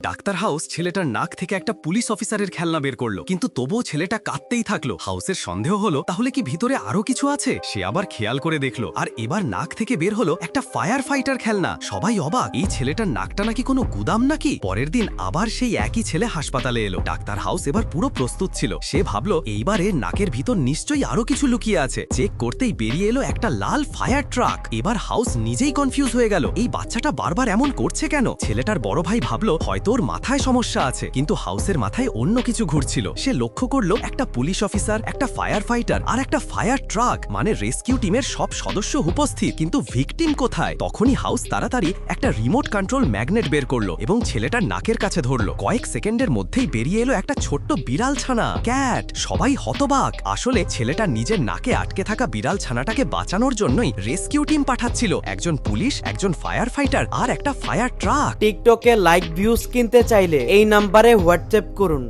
Doctor house ছেলেটার নাক থেকে একটা পুলিশ অফিসারের খেলনা বের করল। কিন্তু তবুও ছেলেটা কাঁদতেই থাকল। হাউসের সন্দেহ হলো, তাহলে কি ভিতরে আরও কিছু আছে? সে আবার খেয়াল করে দেখল। আর এবার নাক থেকে বের হলো একটা ফায়ার ফাইটার খেলনা। সবাই অবাক, এই ছেলেটার নাকটা নাকি কোনো গুদাম নাকি? পরের দিন আবার সেই একই ছেলে হাসপাতালে এলো। ডাক্তার হাউস এবার পুরো প্রস্তুত ছিল। সে ভাবলো, এইবারে নাকের ভিতর নিশ্চয়ই আরও কিছু লুকিয়ে আছে। চেক করতেই বেরিয়ে এলো একটা লাল ফায়ার ট্রাক। এবার হাউস নিজেই কনফিউজ হয়ে গেল, এই বাচ্চাটা বারবার এমন করছে কেন? ছেলেটার বড় ভাই ভাবলো, হয়তো ওর মাথায় সমস্যা আছে, কিন্তু হাউসের মাথায় অন্য কিছু ঘুরছিল। সে লক্ষ্য করল একটা পুলিশ অফিসার, একটা ফায়ার ফাইটার আর একটা ফায়ার ট্রাক মানে রেস্কিউ টিমের সব সদস্য উপস্থিত, কিন্তু ভিকটিম কোথায়? তখনই হাউস তাড়াতাড়ি একটা রিমোট কন্ট্রোল ম্যাগনেট বের করল এবং ছেলেটার নাকের কাছে ধরলো। কয়েক সেকেন্ডের মধ্যেই বেরিয়ে এলো একটা ছোট্ট বিড়াল ছানা, ক্যাট। সবাই হতবাক। আসলে ছেলেটা নিজের নাকে আটকে থাকা বিড়াল ছানাটাকে বাঁচানোর জন্যই রেস্কিউ টিম পাঠাচ্ছিল। একজন পুলিশ, একজন ফায়ার ফাইটার আর একটা ফায়ার ট্রাক। টিকটকে লাইক, ভিউজ কিনতে চাইলে এই নাম্বারে হোয়াটসঅ্যাপ করুন।